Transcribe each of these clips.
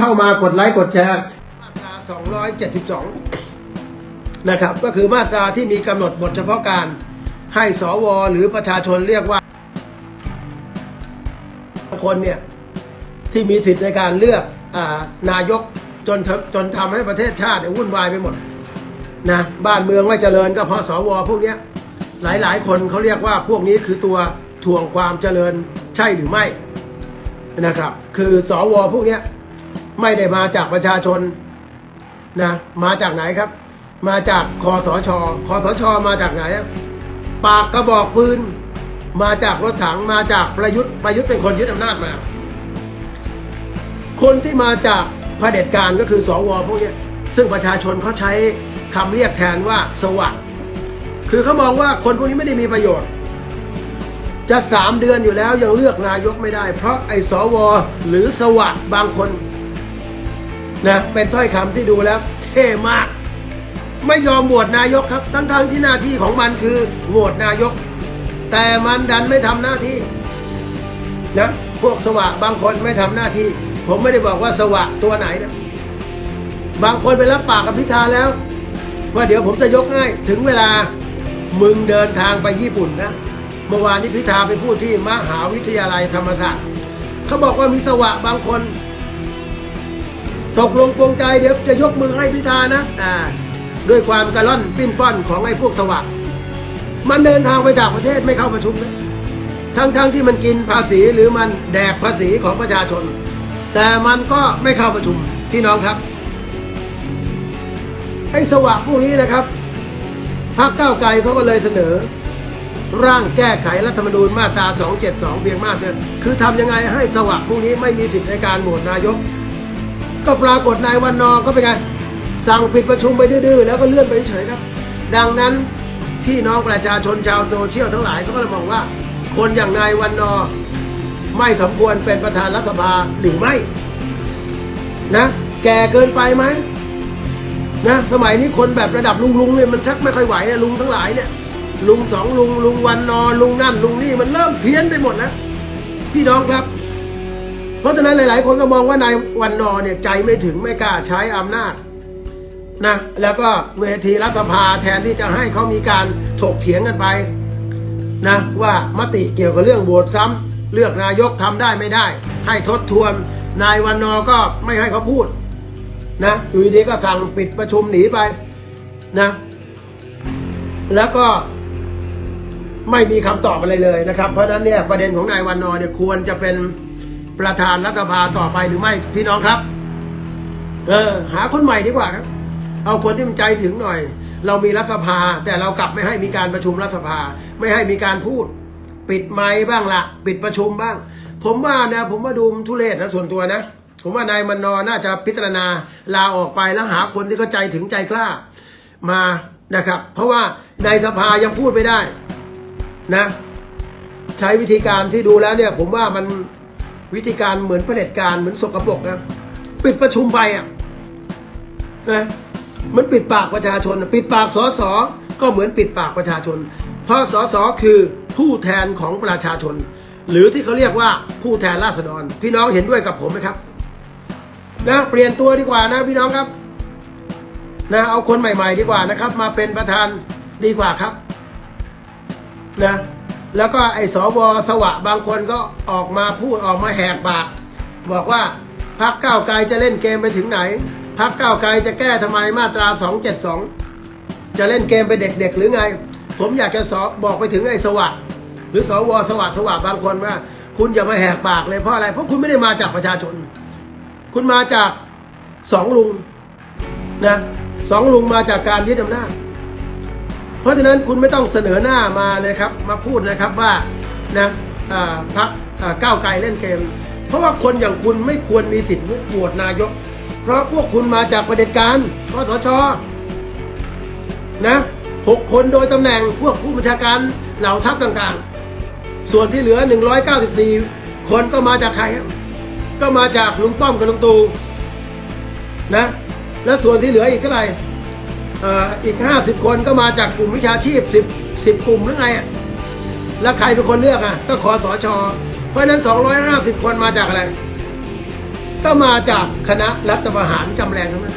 เข้ามากดไลค์กดแชร์ มาตรา 272 นะครับ ก็คือมาตราที่มีกำหนดบทเฉพาะการให้สวหรือประชาชนเรียกว่าคนเนี่ย ที่มีสิทธิ์ในการเลือกอานายกจนจนทำให้ประเทศชาติวุ่นวายไปหมดนะบ้านเมืองไม่เจริญก็เพราะสวพวกนี้ยหลายๆ คนเขาเรียกว่าพวกนี้คือตัวถ่วงความเจริญใช่หรือไม่นะครับ คือสวพวกนี้ ไม่ได้มาจากประชาชนนะมาจากไหนครับ มาจากคอสชคอสชมาจากไหนอะปากกระบอกปืนมาจากรถถังมาจากประยุทธ์ประยุทธ์เป็นคนยึดอำนาจมา คนที่มาจากเผด็จการก็คือสวพวกนี้ซึ่งประชาชนเขาใช้คำเรียกแทนว่าสวัสดคือเขามองว่าคนพวกนี้ไม่ได้มีประโยชน์ จะสามเดือนอยู่แล้วยังเลือกนายกไม่ได้ เพราะไอ้สวหรือสวัสดบางคน นะเป็นถ้อยคำที่ดูแล้วเท่มาก ไม่ยอมโหวตนายกครับ ทั้งๆที่หน้าที่ของมันคือโหวตนายก แต่มันดันไม่ทำหน้าที่นะพวกสวะบางคนไม่ทำหน้าที่ ผมไม่ได้บอกว่าสวะตัวไหนนะบางคนไปรับปากกับพิธาแล้ว ว่าเดี๋ยวผมจะยกให้ถึงเวลามึงเดินทางไปญี่ปุ่นนะเมื่อวานนี้พิธาไปพูดที่มหาวิทยาลัยธรรมศาสตร์เขาบอกว่ามีสวะบางคน ตกลงปรงใจเดี๋ยวจะยกมือให้พิธานะ อ่า ด้วยความกระล่อนปิ้นป้อนของไอ้พวกสวะมันเดินทางไปต่างประเทศไม่เข้าประชุมนะทั้งๆทที่มันกินภาษีหรือมันแดกภาษีของประชาชน แต่มันก็ไม่เข้าประชุมพี่น้องครับ ไอ้สวะพวกนี้นะครับพรรคก้าวไกลเขาก็เลยเสนอ ร่างแก้ไขรัฐธรรมนูญมาตรา 272 เพียงมากเดียวคือทำยังไงให้สวะพวกนี้ไม่มีสิทธิในการโหวตนายก ก็ปรากฏนายวันนอก็เป็นไงสั่งปิดประชุมไปดื้อๆแล้วก็เลื่อนไปเฉยๆครับ ดังนั้นพี่น้องประชาชนชาวโซเชียลทั้งหลายเขาก็เลยมองว่า คนอย่างนายวันนอไม่สมควรเป็นประธานรัฐสภาหรือไม่นะแก่เกินไปไหมนะสมัยนี้คนแบบระดับลุงลุงๆเนี่ยมันชักไม่ค่อยไหวอะลุงทั้งหลายเนี่ย ลุงสองลุงลุงวันนอลุงนั่นลุงนี่มันเริ่มเพี้ยนไปหมดแล้วพี่น้องครับ เพราะฉะนั้นหลาย ๆ คนก็มองว่านายวันนอเนี่ยใจไม่ถึงไม่กล้าใช้อำนาจนะแล้วก็เวทีรัฐสภาแทนที่จะให้เขามีการถกเถียงกันไปนะว่ามติเกี่ยวกับเรื่องโหวตซ้ำเลือกนายกทำได้ไม่ได้ ให้ทบทวน นายวันนอก็ไม่ให้เขาพูดนะอยู่ดีก็สั่งปิดประชุมหนีไปนะแล้วก็ไม่มีคำตอบอะไรเลยนะครับ เพราะฉะนั้นเนี่ยประเด็นของนายวันนอเนี่ยควรจะเป็น ประธานรัฐสภาต่อไปหรือไม่พี่น้องครับ เออ หาคนใหม่ดีกว่าครับ เอาคนที่มันใจถึงหน่อย เรามีรัฐสภา แต่เรากลับไม่ให้มีการประชุมรัฐสภา ไม่ให้มีการพูด ปิดไมค์บ้างละปิดประชุมบ้าง ผมว่านะ ผมว่าดูทุเรศนะส่วนตัวนะผมว่านายมันนอน่าจะพิจารณาลาออกไปแล้วหาคนที่เขาใจถึงใจกล้ามานะครับ เพราะว่าในสภายังพูดไม่ได้นะ ใช้วิธีการที่ดูแล้วเนี่ย ผมว่ามัน วิธีการเหมือนเผด็จการเหมือนสกปรกนะปิดประชุมไปอะนะมันปิดปากประชาชน ปิดปากสสก็เหมือนปิดปากประชาชน เพราะสสคือผู้แทนของประชาชน หรือที่เขาเรียกว่าผู้แทนราษฎร พี่น้องเห็นด้วยกับผมไหมครับนะเปลี่ยนตัวดีกว่านะพี่น้องครับนะเอาคนใหม่ ๆ ดีกว่านะครับ มาเป็นประธานดีกว่าครับนะ แล้วก็ไอ้สวสวะบางคนก็ออกมาพูดออกมาแหกปาก บอกว่าพักเก้าไกลจะเล่นเกมไปถึงไหนพักเก้าไกลจะแก้ทำไมมาตรา 272 จะเล่นเกมไปเด็กๆ หรือไง ผมอยากจะสอบอกไปถึงไอ้สวะหรือสวสวะสวะบางคนว่า คุณอย่ามาแหกปากเลยเพราะอะไร เพราะคุณไม่ได้มาจากประชาชน คุณมาจากสองลุงนะสองลุงมาจากการยึดอำนาจ เพราะฉะนั้นคุณไม่ต้องเสนอหน้ามาเลยครับ มาพูดนะครับว่านะอ่าพักก้าวไกลเล่นเกม เพราะว่าคนอย่างคุณไม่ควรมีสิทธิ์โหวตนายก เพราะพวกคุณมาจากประเด็จการคสชนะหกคนโดยตำแหน่งพวกผู้บัญชาการเหล่าทัพต่างๆ ส่วนที่เหลือ 194 คนก็มาจากใครก็มาจากลุงป้อมกับลุงตู่นะ แล้วส่วนที่เหลืออีกเท่าไหร่ อีกห้าสิบคนก็มาจากกลุ่มวิชาชีพสิบสิบกลุ่มหรือไงอะแล้วใครเป็นคนเลือกอะ ก็ขอสอชอเพราะนั้นสองร้อยห้าสิบคนมาจากอะไร ก็มาจากคณะรัฐประหารจำแรงทั้งนั้น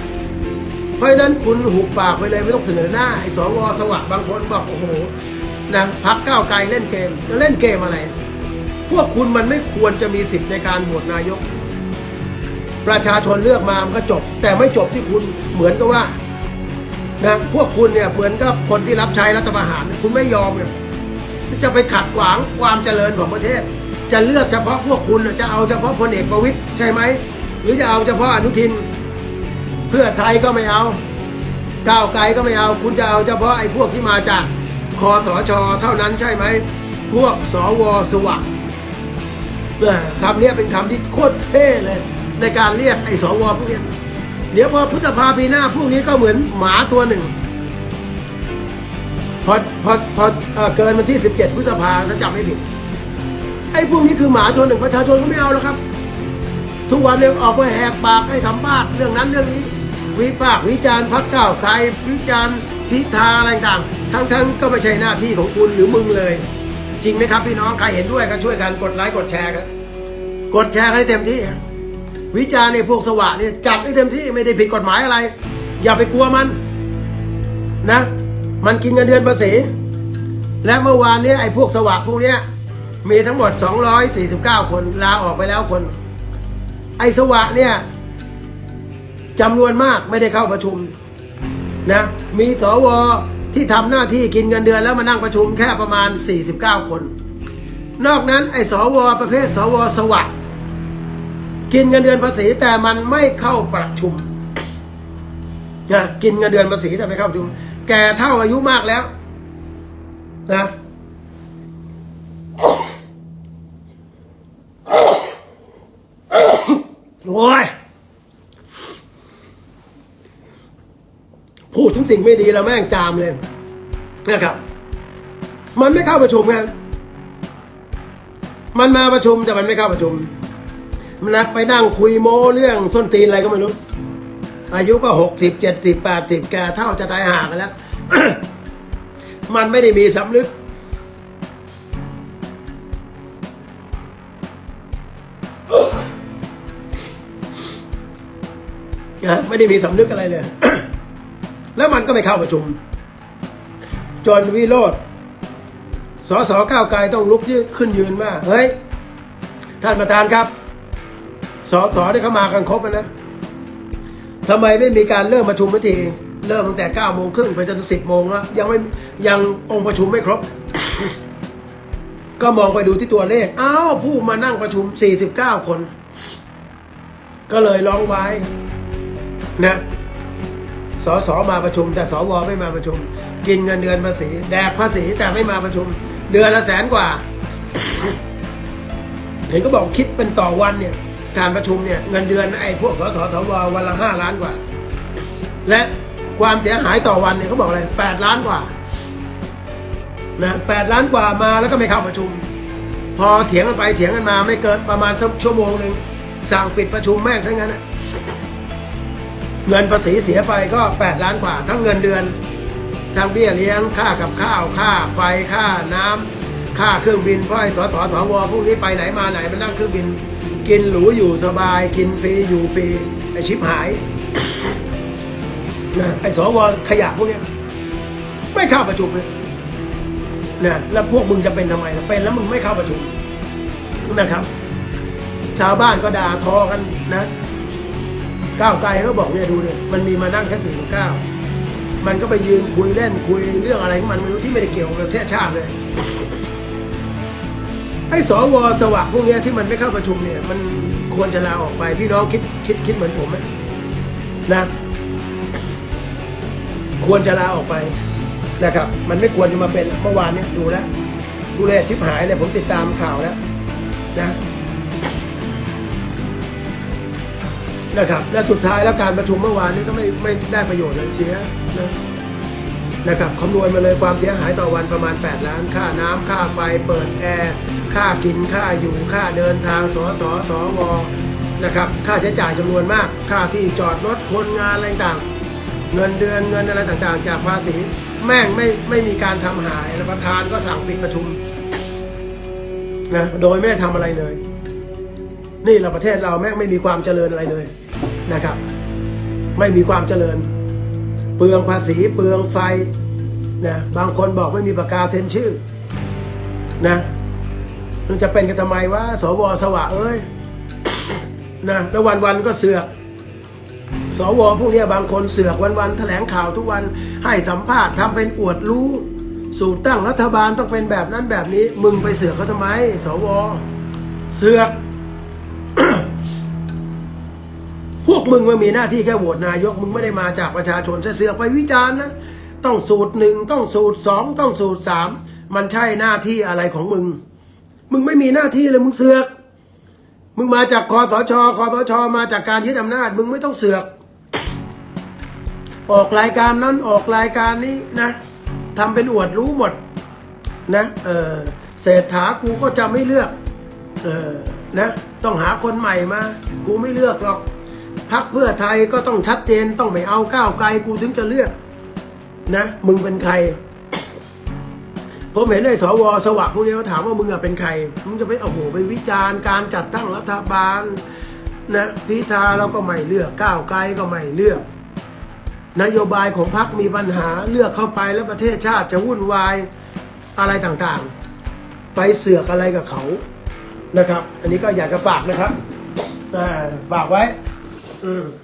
เพราะนั้นคุณหุบปากไปเลยไม่ต้องเสนอหน้าไอ้สวสวัสดบางคนบอกโอ้โหนะพักก้าวไกลเล่นเกมจะเล่นเกมอะไร พวกคุณมันไม่ควรจะมีสิทธิ์ในการโหวตนายก ประชาชนเลือกมามันก็จบ แต่ไม่จบที่คุณเหมือนกับว่า นะพวกคุณเนี่ยเหมือนกับคนที่รับใช้รัฐประหาร คุณไม่ยอมเนี่ยจะไปขัดขวางความเจริญของประเทศ จะเลือกเฉพาะพวกคุณจะเอาเฉพาะพลเอกประวิตยใช่ไหมหรือจะเอาเฉพาะอนุทิน เพื่อไทยก็ไม่เอาก้าวไกลก็ไม่เอา คุณจะเอาเฉพาะไอ้พวกที่มาจากคอสชเท่านั้นใช่ไหมพวกสวสวัสดิ์คำเนี้ยเป็นคำที่โคตรเท่เลย ในการเรียกไอ้สวพวกเนี้ย เดี๋ยวพอพฤษภาปีหน้าพวกนี้ก็เหมือนหมาตัวหนึ่ง พอพอพอเกินวันที่17พฤษภาถ้าจำไม่ผิด ไอ้พวกนี้คือหมาตัวหนึ่งประชาชนก็ไม่เอาแล้วครับ ทุกวันเนี่ยออกมาแหกปากให้สัมภาษณ์เรื่องนั้นเรื่องนี้ วิพากษ์วิจารณ์พักเก้าวไกลวิจารณ์พิธาอะไรต่างๆทั้งก็ไม่ใช่หน้าที่ของคุณหรือมึงเลย จริงไหมครับพี่น้องใครเห็นด้วยก็ช่วยกันกดไลค์กดแชร์กันกดแชร์กันให้เต็มที่ วิจารณ์ในพวกสวะเนี่ยจัดให้เต็มที่ไม่ได้ผิดกฎหมายอะไร อย่าไปกลัวมันนะ มันกินเงินเดือนภาษี และเมื่อวานเนี้ไอ้พวกสวะพวกเนี้ยมีทั้งหมด 249 คนลาออกไปแล้วคน ไอ้สวะเนี่ยจำนวนมากไม่ได้เข้าประชุมนะมีสวที่ทำหน้าที่กินเงินเดือนแล้วมานั่งประชุมแค่ประมาณ 49 คน นอกนั้นไอ้สวประเภทสวสวัสด์ กินเงินเดือนภาษีแต่มันไม่เข้าประชุมนะกินเงินเดือนภาษีแต่ไม่เข้าประชุม แก่เท่าอายุมากแล้ว นะโอ้ยพูดถึงสิ่งไม่ดีแล้วแม่งจามเลยนะครับ มันไม่เข้าประชุมครับมันมาประชุมแต่มันไม่เข้าประชุม นนะไปนั่งคุยโม้เรื่องส้นตีนอะไรก็ไม่รู้ อายุก็หกสิบเจ็ดสิบแปดสิบแกเท่าจะตายห่ากันแล้ว มันไม่ได้มีสำนึกนะไม่ได้มีสำนึกอะไรเลย แล้วมันก็ไม่เข้าประชุม จนวิโรธสสก้าวไกลต้องลุกยืนขึ้นยืนว่า เฮ้ย ท่านประธานครับ สสได้เข้ามากันครบแล้วนะทำไมไม่มีการเริ่มประชุมสักทีเริ่มตั้งแต่เก้าโมงครึ่งไปจนสิบโมงแล้วยังไม่ยังองค์ประชุมไม่ครบ ก็มองไปดูที่ตัวเลข อ้าวผู้มานั่งประชุม49คน ก็เลยร้องไว้นะสสมาประชุม แต่สวไม่มาประชุม กินเงินเดือนภาษีแดกภาษีแต่ไม่มาประชุม เดือนละแสนกว่า เห็นก็บอกคิดเป็นต่อวันเนี่ย การประชุมเนี่ยเงินเดือนไอ้พวกสสสววันละห้าล้านกว่า และความเสียหายต่อวันเนี่ยเขาบอกอะไรแปดล้านกว่านะแปดล้านกว่ามาแล้วก็ไม่เข้าประชุม พอเถียงกันไปเถียงกันมาไม่เกินประมาณสักชั่วโมงหนึ่งสั่งปิดประชุมแม่งทั้งนั้นนะเงินภาษีเสียไปก็แปดล้านกว่า ทั้งเงินเดือนทั้งเบี้ยเลี้ยงค่ากับข้าวค่าไฟค่าน้ำ ค่าเครื่องบินเพราะไอ้สสสวพวกนี้ไปไหนมาไหนมันนั่งเครื่องบิน กินหรูอยู่สบาย กินฟรีอยู่ฟรีไอชิปหายนะไอสวขยะพวกนี้ไม่เข้าประชุมเลยนะแล้วพวกมึงจะเป็นทำไมล่ะเป็นแล้วมึงไม่เข้าประชุมนะครับ ชาวบ้านก็ด่าทอกันนะก้าวไกลเขาบอกเนี่ยดูเนี่ยมันมีมานั่งแค่สี่เก้ามันก็ไปยืนคุยเล่นคุยเรื่องอะไรของมันไม่รู้ที่ไม่ได้เกี่ยวกับประเทศชาติเลย ไอ้สวสวะพวกนี้ที่มันไม่เข้าประชุมเนี่ย มันควรจะลาออกไปพี่น้องคิดคิดคิดเหมือนผมไหมนะ ควรจะลาออกไปนะครับ มันไม่ควรจะมาเป็นเมื่อวานเนี่ยดูแล้วทุเรศชิบหายเลยผมติดตามข่าวแล้วนะนะครับและสุดท้ายแล้วการประชุมเมื่อวานนี้ก็ไม่ไม่ได้ประโยชน์เลยเสียนะ นะครับคำนวณมาเลยความเสียหายต่อวันประมาณ 8 ล้าน ค่าน้ำค่าไฟเปิดแอร์ค่ากินค่าอยู่ค่าเดินทางสอสอสวนะครับค่าใช้จ่ายจำนวนมาก ค่าที่จอดรถคนงานอะไรต่างเงินเดือนเงินอะไรต่างๆ จากภาษีแม่งไม่ไม่มีการทำหายแล้วประธานก็สั่งปิดประชุมนะโดยไม่ได้ทำอะไรเลย นี่เราประเทศเราแม่งไม่มีความเจริญอะไรเลยนะครับ ไม่มีความเจริญ ลืองภาษีเปลืองไฟนะบางคนบอกไม่มีประกาศเซ็นชื่อ นะมันจะเป็นกันทำไมวะสวสวะเอ้ยนะแล้ววันวันก็เสือก สวพวกนี้บางคนเสือกวันวันแถลงข่าวทุกวันให้สัมภาษณ์ทำเป็นอวดรู้สูตรตั้งรัฐบาลต้องเป็นแบบนั้นแบบนี้ มึงไปเสือกเขาทำไม สว เสือก พวกมึงไม่มีหน้าที่แค่โหวตนายกมึงไม่ได้มาจากประชาชนเสือกไปวิจารณ์นะต้องสูตรหนึ่งต้องสูตรสองต้องสูตรสามมันใช่หน้าที่อะไรของมึง มึงไม่มีหน้าที่เลยมึงเสือก มึงมาจากคอสชคอสชมาจากการยึดอำนาจ มึงไม่ต้องเสือก ออกรายการนั้นออกรายการนี้นะทำเป็นอวดรู้หมดนะเออเศรษฐากูก็จะไม่เลือกเออนะต้องหาคนใหม่มา กูไม่เลือกหรอก พักเพื่อไทยก็ต้องชัดเจนต้องไม่เอาก้าวไกลกูถึงจะเลือก นะ มึงเป็นใครผมเห็นไอ้สวสวัสดิ์พวกนี้เขาถามว่ามึงอะเป็นใคร มึงจะไปโอ้โหไปวิจารณ์การจัดตั้งรัฐบาลนะพิธาเราก็ไม่เลือกก้าวไกลก็ไม่เลือก นโยบายของพรรคมีปัญหาเลือกเข้าไปแล้วประเทศชาติจะวุ่นวายอะไรต่างๆ ไปเสือกอะไรกับเขานะครับ อันนี้ก็อยากจะฝากนะครับฝากไว้ อืม